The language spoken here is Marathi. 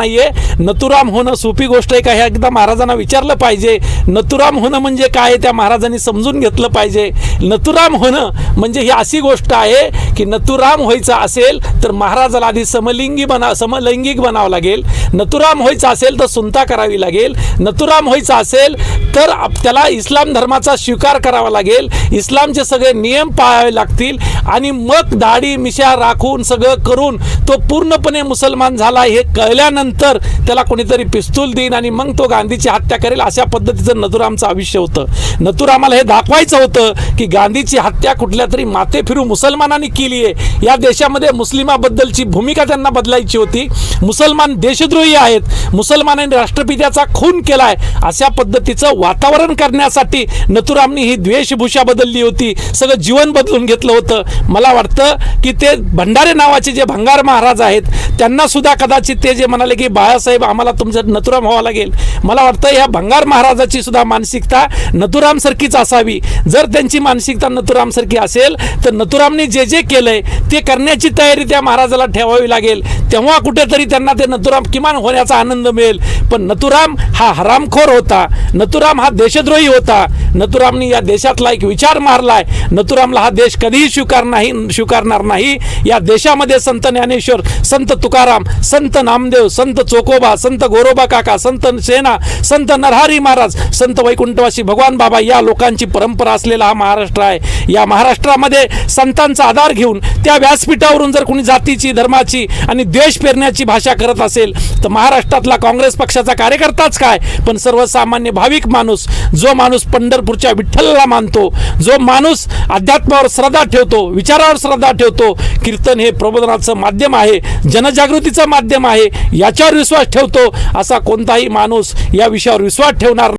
नाहीये. नथुराम होणं सोपी गोष्ट आहे का? हे एकदा महाराजांना विचारलं पाहिजे. नथुराम होणं म्हणजे काय? त्या महाराजांनी समजून घेतलं पाहिजे. नथुराम होणं म्हणजे ही अशी गोष्ट आहे की नथुराम व्हायचं असेल तर महाराजाला आधी समलिंगी बना समलैंगिक बनावं लागेल. नथुराम व्हायचं असेल तर सुनता करावी लागेल. नथुराम व्हायचं असेल तर त्याला इस्लाम धर्माचा स्वीकार करावा लागेल. इस्लामचे सगळे नियम पाळावे लागतील आणि मग दाढी मिशा राखून सगळं करून तो पूर्णपणे मुसलमान झाला हे कळल्यानंतर त्याला कोणीतरी पिस्तूल देईन आणि मग तो गांधीची हत्या करेल अशा पद्धतीचं नथुरामचं आयुष्य होतं. नथुरामाला हे दाखवायचं होतं की गांधीची हत्या कुठल्या तरी माते फिरू मुसलमानांनी केली आहे. या देशामध्ये मुस्लिमाबद्दलची भूमिका त्यांना बदलायची होती. मुसलमान देशद्रोही आहेत. मुसलमानांनी राष्ट्रपित्याचा खून केलाय. अशा पद्धतीचं वातावरण करण्यासाठी नथुरामनी ही द्वेषभूषा बदलली होती. सगळं जीवन बदलून घेतलं होतं. मला वाटतं की ते भंडारे नावाचे जे भंगार महाराज आहेत त्यांना सुद्धा कदाचित ते जे म्हणाले की बाळासाहेब आम्हाला तुमचं नथुराम व्हावं लागेल. मला वाटतं ह्या भंगार महाराजाची सुद्धा मानसिकता नथुरामसारखीच असावी. जर त्यांची मानसिकता नथुरामसारखी असेल तर नथुरामने जे जे केलंय ते करण्याची तयारी त्या महाराजाला ठेवावी लागेल. तेव्हा कुठेतरी त्यांना ते नथुराम किमान होण्याचा आनंद मिळेल. पण नथुराम हा हरामखोर होता. नथुराम हा देशद्रोही होता. नथुरामनी या देशातला एक विचार मारलाय. नथुरामला हा देश कधीही स्वीकार नाही स्वीकारणार नाही. या देशामध्ये संत ज्ञानेश्वर संत तुकाराम संत नामदेव संत चोकोबा संत गोरोबा काका संत सेना संत नरहरी महाराज संत वैकुंठवासी भगवान बाबा या लोकांची परंपरा असलेला हा महाराष्ट्र आहे. या महाराष्ट्रामध्ये संतांचा आधार घेऊन त्या व्यासपीठावरून जर कोणी जातीची धर्माची आणि द्वेष पेरण्याची भाषा करत असेल तर महाराष्ट्रातला काँग्रेस पक्षाचा कार्यकर्ताच काय? पण सर्वसामान्य भाविक माणूस जो माणूस पंढरपूरच्या विठ्ठलला मानतो जो माणूस अध्यात्मावर श्रद्धा ठेवतो विचारावर श्रद्धा ठेवतो कीर्तन हे प्रबोधनाचं माध्यम आहे जनजागृतीचं माध्यम आहे याच्यावर विश्वास ठेवतो असा कोणताही माणूस या विषयावर विश्वास ठेवणार